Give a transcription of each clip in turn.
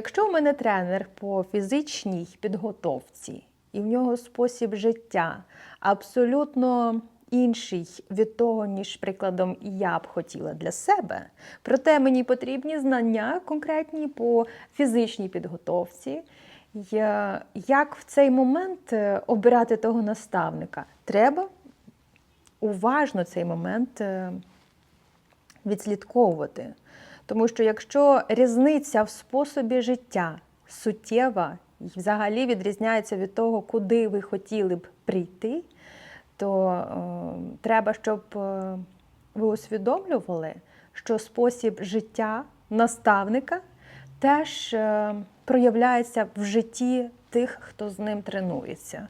Якщо у мене тренер по фізичній підготовці, і в нього спосіб життя абсолютно інший від того, ніж прикладом я б хотіла для себе, проте мені потрібні знання конкретні по фізичній підготовці. Як в цей момент е, обирати того наставника? Треба уважно цей момент е, відслідковувати. Тому що якщо різниця в способі життя суттєва і взагалі відрізняється від того, куди ви хотіли б прийти, то е, треба, щоб е, ви усвідомлювали, що спосіб життя наставника теж е, проявляється в житті тих, хто з ним тренується.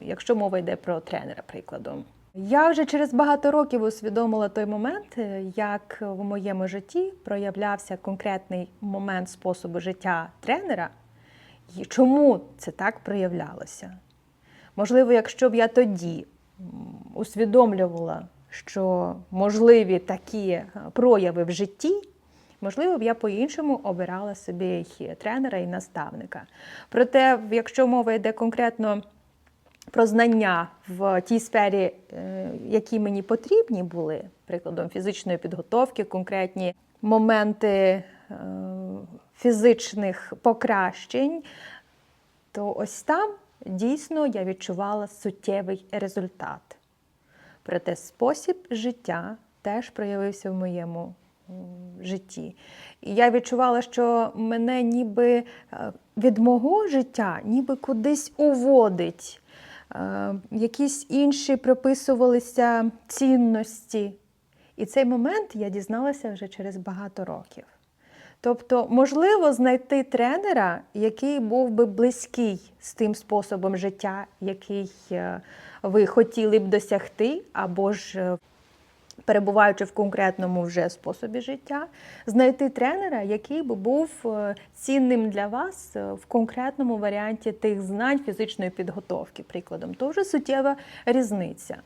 Якщо мова йде про тренера, прикладом. Я вже через багато років усвідомила той момент, е, як в моєму житті проявлявся конкретний момент способу життя тренера, і чому це так проявлялося. Можливо, якщо б я тоді усвідомлювала, що можливі такі е, прояви в житті, можливо, б я по-іншому обирала собі тренера і наставника. Проте, якщо мова йде конкретно про знання в тій сфері, е, які мені потрібні були, прикладом фізичної підготовки, конкретні моменти е, фізичних покращень, то ось там дійсно я відчувала суттєвий результат. Проте спосіб життя теж проявився в моєму житті. І я відчувала, що мене ніби е, від мого життя ніби кудись уводить. Е, Якісь інші прописувалися цінності. І цей момент я дізналася вже через багато років. Тобто, можливо, знайти тренера, який був би близький з тим способом життя, який е, ви хотіли б досягти, або ж е, перебуваючи в конкретному вже способі життя, знайти тренера, який би був е, цінним для вас е, в конкретному варіанті тих знань фізичної підготовки, прикладом. То вже суттєва різниця.